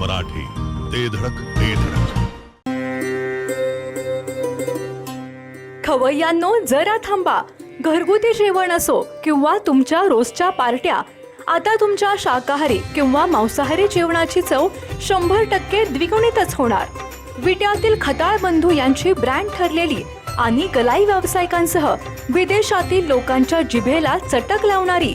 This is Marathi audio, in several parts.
मराठी ते धडक ते धडक. खवय्यांनो जरा थांबा. घरगुती जेवण असो किंवा तुमच्या रोजच्या पार्ट्या आता तुमच्या शाकाहारी किंवा मांसाहारी जेवणाची चव शंभर टक्के द्विगुणितच होणार. विट्यातील खताळ बंधू यांची ब्रँड ठरलेली आणि गलाई व्यावसायिकांसह विदेशातील लोकांच्या जिभेला चटक लावणारी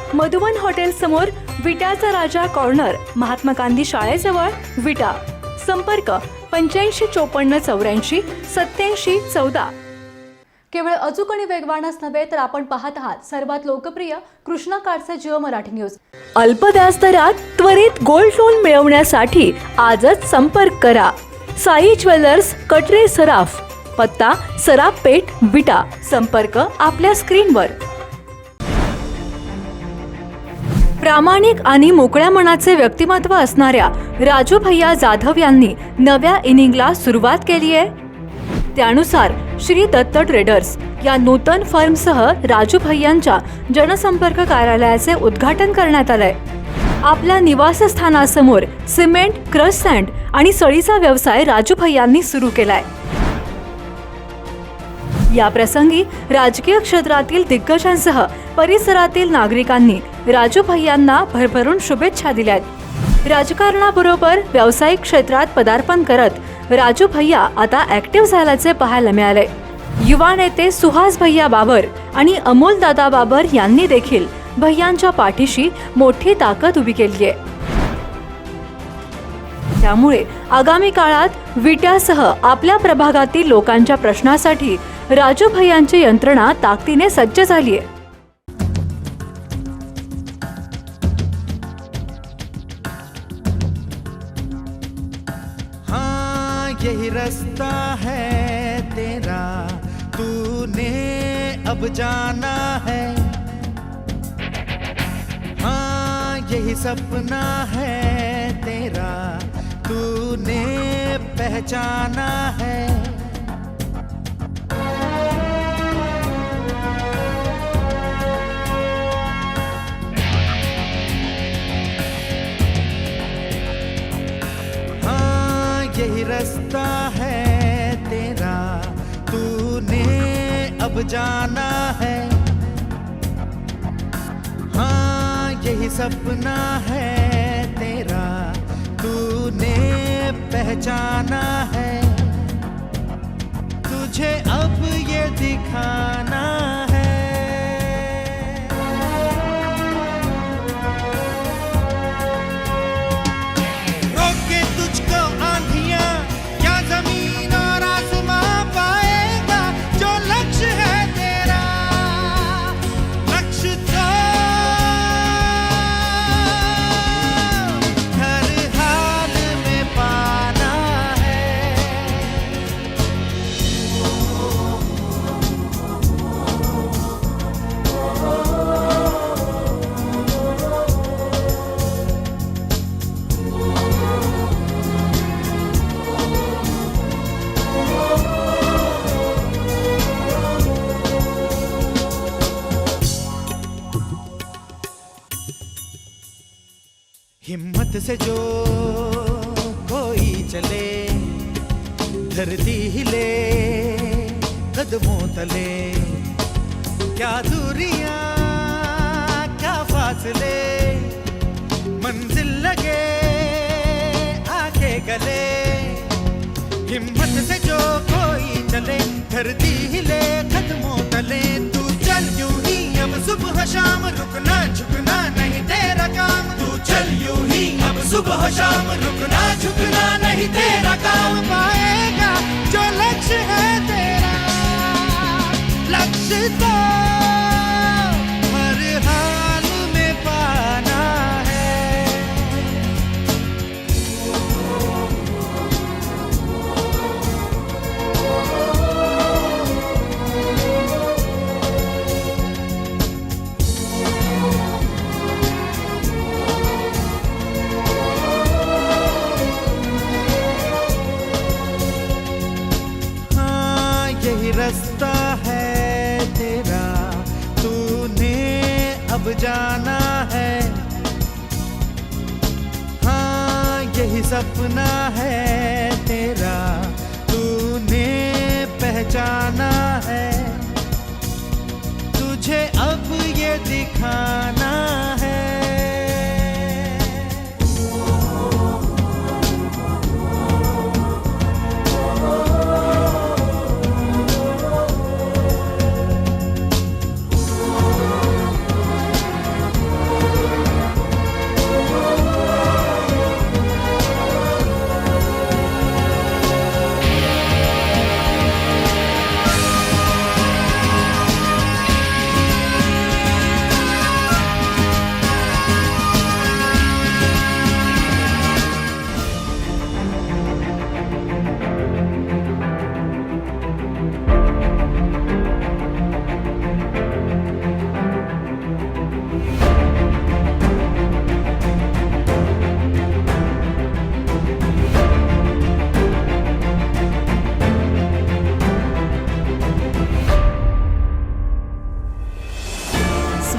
मधुवन हॉटेल समोर विटाचा राजा कॉर्नर महात्मा गांधी शाळेजवळ विटा. संपर्क पंच्याऐंशी चोपन्न चौऱ्याऐंशी सत्याऐंशी चौदा. केवळ अचूक आणि वेगवानच नव्हे तर आपण पाहत आहात सर्वात लोकप्रिय कृष्णा काडचे जिओ मराठी न्यूज. अल्प व्याजदरात त्वरित गोल्ड लोन मिळवण्यासाठी आजच संपर्क करा. साई ज्वेलर्स कटरे सराफ पत्ता सराफ पेठ विटा. संपर्क आपल्या स्क्रीनवर. प्रामाणिक आणि मोकळ्या मनाचे व्यक्तिमत्व असणाऱ्या राजू भैया जाधव यांनी नव्या इनिंगला सुरुवात केली आहे. त्यानुसार श्री दत्त ट्रेडर्स या नूतन फर्मसह राजू भैयांच्या जनसंपर्क कार्यालयाचे उद्घाटन करण्यात आलंय. आपल्या निवासस्थानासमोर सिमेंट क्रश सँड आणि सळीचा व्यवसाय राजू भैयांनी सुरू केलाय. या प्रसंगी राजकीय क्षेत्रातील दिग्गजांसह परिसरातील नागरिकांनी राजू भैयांना भरभरून शुभेच्छा दिल्यात राजकारणाबरोबर व्यावसायिक क्षेत्रात पदार्पण करत राजू भैया आता ऍक्टिव्ह झाल्याचे पाहायला मिळाले. युवा नेते सुहास भैया बाबर आणि अमोल दादा बाबर यांनी देखील भैयांच्या पाठीशी मोठी ताकद उभी केली आहे. त्यामुळे आगामी काळात विट्यासह आपल्या प्रभागातील लोकांच्या प्रश्नासाठी राजू भैयांची यंत्रणा ताकदीने सज्ज झाली आहे हाँ यही रास्ता है तेरा। तूने अब जाना है। हाँ यही सपना है तेरा। तूने पहचाना है यही रास्ता है तेरा। तूने अब जाना है। हाँ यही सपना है तेरा। तूने पहचाना है। तुझे अब ये दिखाना हिम्मत से जो कोई चले, धरती हिले, कदमों तले। क्या दूरियाँ, क्या फासले, मंजिल लगे आगे गले। हिम्मत से जो कोई चले, धरती हिले, कदमों तले। तू चल यूँ ही अब सुबह शाम रुकना, झुकना सुबह हो शाम रुकना झुकना नहीं तेरा काम पाएगा। जो लक्ष्य है तेरा लक्ष्य तो यही सपना है तेरा तूने पहचाना है। तुझे अब ये दिखाना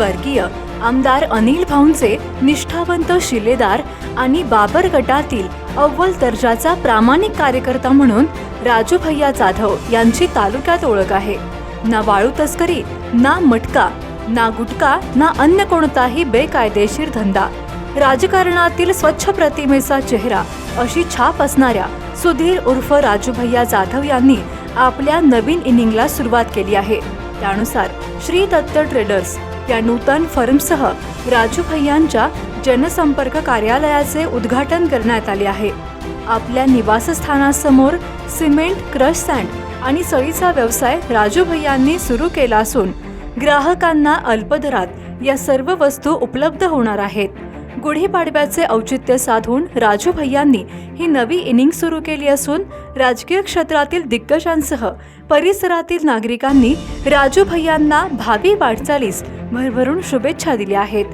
स्वर्गीय आमदार अनिल भाऊंचे निष्ठावंत शिलेदार आणि बाबर गटातील अव्वल दर्जाचा प्रामाणिक कार्यकर्ता म्हणून राजूभैया जाधव यांची तालुक्यात ओळख आहे. ना वाळू तस्करी ना मटका ना गुटका ना अन्य कोणताही बेकायदेशीर धंदा. राजकारणातील स्वच्छ प्रतिमेचा चेहरा अशी छाप असणाऱ्या सुधीर उर्फ राजूभैया जाधव यांनी आपल्या नवीन इनिंगला सुरुवात केली आहे. त्यानुसार श्री दत्त ट्रेडर्स या नूतन फर्मसह राजू भैयांच्या जनसंपर्क कार्यालयाचे उद्घाटन करण्यात आले आहे. आपल्या निवासस्थानासमोर सिमेंट क्रश सँड आणि सळीचा व्यवसाय राजू भैयांनी सुरू केला असून ग्राहकांना अल्पदरात या सर्व वस्तू उपलब्ध होणार आहेत. गुढीपाडव्याचे औचित्य साधून राजू भैयांनी ही नवी इनिंग सुरू केली असून राजकीय क्षेत्रातील दिग्गजांसह परिसरातील नागरिकांनी राजू भैयांना भावी वाटचालीस भरभरून शुभेच्छा दिल्या आहेत.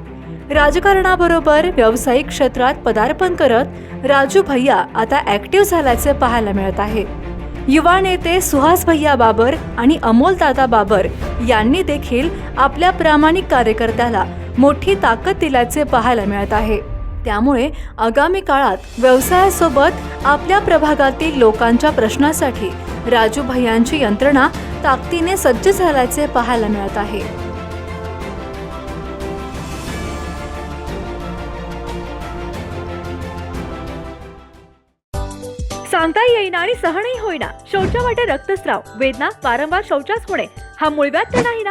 राजकारणाबरोबर व्यावसायिक क्षेत्रात पदार्पण करत राजू भैया आता ऍक्टिव्ह झाल्याचे पाहायला मिळत आहे. युवा नेते सुहास भैया बाबर आणि अमोल दादा बाबर यांनी देखील आपल्या प्रामाणिक कार्यकर्त्याला मोठी ताकद दिल्याचे पाहायला मिळत आहे. त्यामुळे आगामी काळात व्यवसायासोबत आपल्या प्रभागातील लोकांच्या प्रश्नासाठी राजू भैयांची यंत्रणा ताकदीने सज्ज झाल्याचे पाहायला मिळत आहे. सांगता येईना आणि सहनही होईना. शौचावाटे रक्तस्राव. वेदना वारंवार शौचास होणे. हा मुळव्यात तर नाही ना?